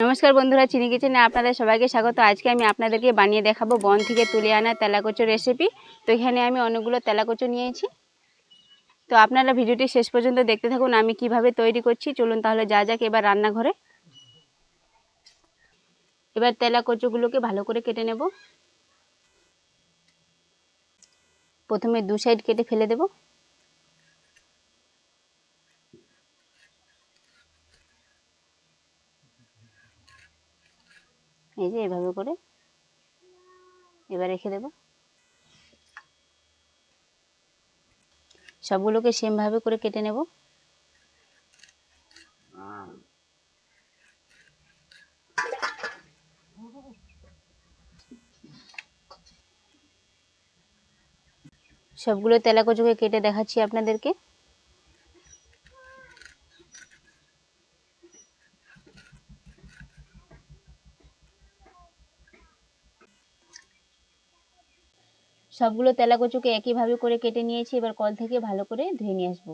নমস্কার বন্ধুরা, চিনি কিচেনে আপনাদের সবাইকে স্বাগত। আজকে আমি আপনাদেরকে বানিয়ে দেখাবো বন থেকে তুলে আনা তেলাকচো রেসিপি তো এখানে আমি অনেকগুলো তেলাকচো নিয়েছি। তো আপনারা ভিডিওটি শেষ পর্যন্ত দেখতে থাকুন, আমি কীভাবে তৈরি করছি। চলুন তাহলে যা যাক এবার রান্নাঘরে। এবার তেলাকচোগুলোকে ভালো করে কেটে নেব। প্রথমে দু সাইড কেটে ফেলে দেবো। এই যে এভাবে করে এবার রেখে দেব। সবগুলোকে সেমভাবে করে কেটে নেব। সবগুলো তেলাকচুকে কেটে দেখাচ্ছি আপনাদেরকে। সবগুলো তেলাকচুকে একইভাবে করে কেটে নিয়েছি, এবার কল থেকে ভালো করে ধুয়ে নিয়ে আসব।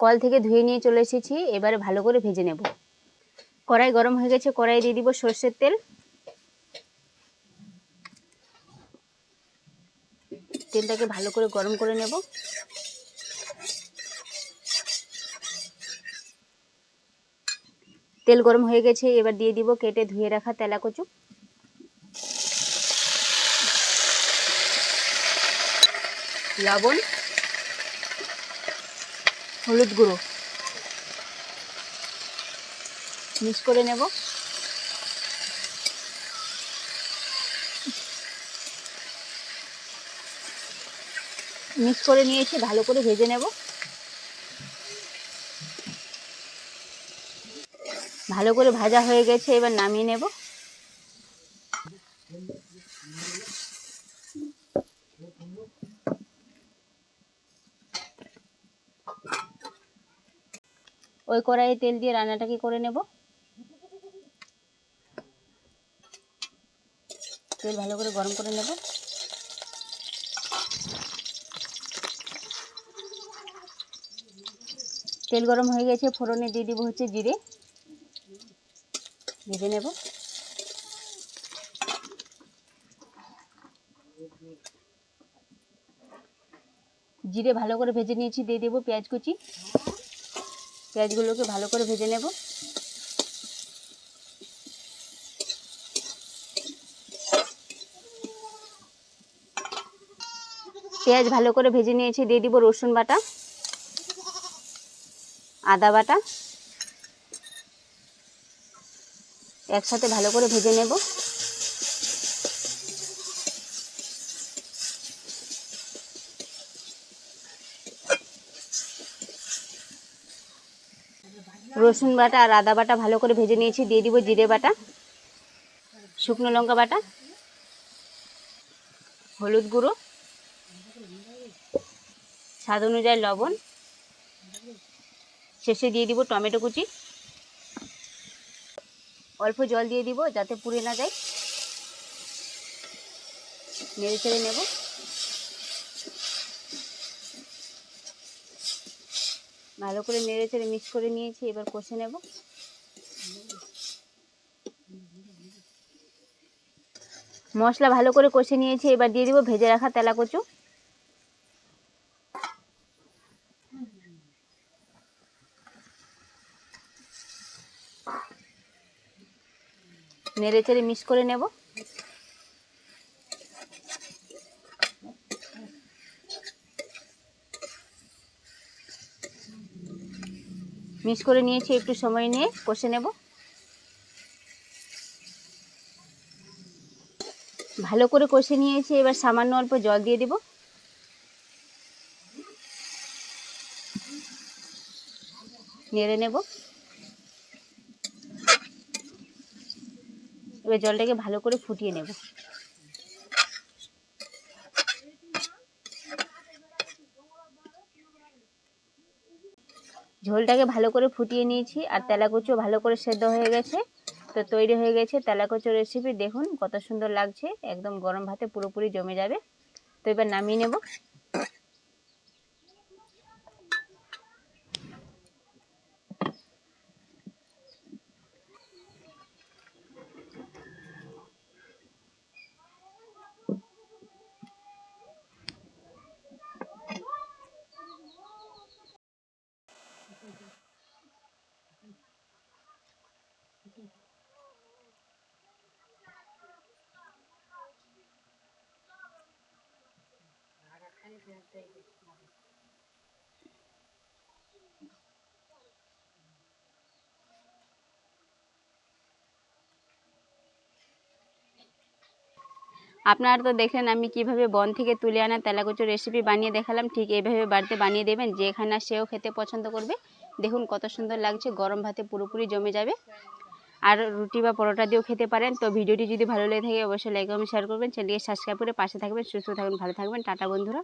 কল থেকে ধুয়ে নিয়ে চলে এসেছি, এবারে ভালো করে ভেজে নেব। কড়াই গরম হয়ে গেছে, কড়াই দিয়ে দিব সর্ষের তেল। তেলটাকে ভালো করে গরম করে নেব। তেল গরম হয়ে গেছে, এবার দিয়ে দিব কেটে ধুয়ে রাখা তেলাকচু। লবণ, হলুদ গুঁড়ো। মিক্স করে নেব। মিক্স করে নিয়েছি, ভালো করে ভেজে নেব। ভালো করে ভাজা হয়ে গেছে, এবার নামিয়ে নেব। ওই কড়াইয়ে তেল দিয়ে রান্নাটাকে করে নেব? তেল ভালো করে গরম করে নেব। তেল গরম হয়ে গেছে, ফোড়নে দিয়ে দিব হচ্ছে জিরে। ভেজে নেব। জিরে ভালো করে ভেজে নিয়েছি, দিয়ে দেবো পেঁয়াজ কুচি। পেঁয়াজগুলোকে ভালো করে ভেজে নেব। পেঁয়াজ ভালো করে ভেজে নিয়েছি, দিয়ে দিব রসুন বাটা, আদা বাটা। একসাথে ভালো করে ভেজে নেব। রসুন বাটা আর আদা বাটা ভালো করে ভেজে নিয়েছি। দিয়ে দিব জিরে বাটা, শুকনো লঙ্কা বাটা, হলুদ গুঁড়ো, স্বাদ অনুযায়ী লবণ। শেষে দিয়ে দিব টমেটো কুচি। অল্প জল দিয়ে দিব যাতে পুড়ে না যায়। নেড়ে চেড়ে নেব। ভালো করে নেড়ে চেড়ে মিক্স করে নিয়েছি, এবার কষে নেব। মশলা ভালো করে কষে নিয়েছি, এবার দিয়ে দিব ভেজে রাখা তেলা কচু নেড়ে চেড়ে মিক্স করে নেব। মিক্স করে নিয়েছি, একটু সময় নিয়ে কষে নেব। ভালো করে কষে নিয়েছি, এবার সামান্য অল্প জল দিয়ে দিব। নেড়ে নেব। এবার জলটাকে ভালো করে ফুটিয়ে নেব। ঝোলটাকে ভালো করে ফুটিয়ে নিয়েছি আর তেলাকুচো ভালো করে সেদ্ধ হয়ে গেছে। তো তৈরি হয়ে গেছে তেলাকুচো রেসিপি দেখুন কত সুন্দর লাগছে। একদম গরম ভাতে পুরোপুরি জমে যাবে। তো এবার নামিয়ে নেব। আপনারা তো দেখলেন আমি কীভাবে বন থেকে তুলে আনা তেলাকুচুর রেসিপি বানিয়ে দেখালাম, ঠিক এইভাবে বাড়িতে বানিয়ে দেবেন, যে খানা সেও খেতে পছন্দ করবে। দেখুন কত সুন্দর লাগছে, গরম ভাতে পুরোপুরি জমে যাবে। আর রুটি বা পরোটা দিয়েও খেতে পারেন। তো ভিডিওটি যদি ভালো লেগে থাকে, অবশ্যই লাইক কমেন্ট শেয়ার করবেন। চ্যানেলকে সাবস্ক্রাইব করে পাশে থাকবেন, সুস্থ থাকবেন, ভালো থাকবেন। টাটা বন্ধুরা।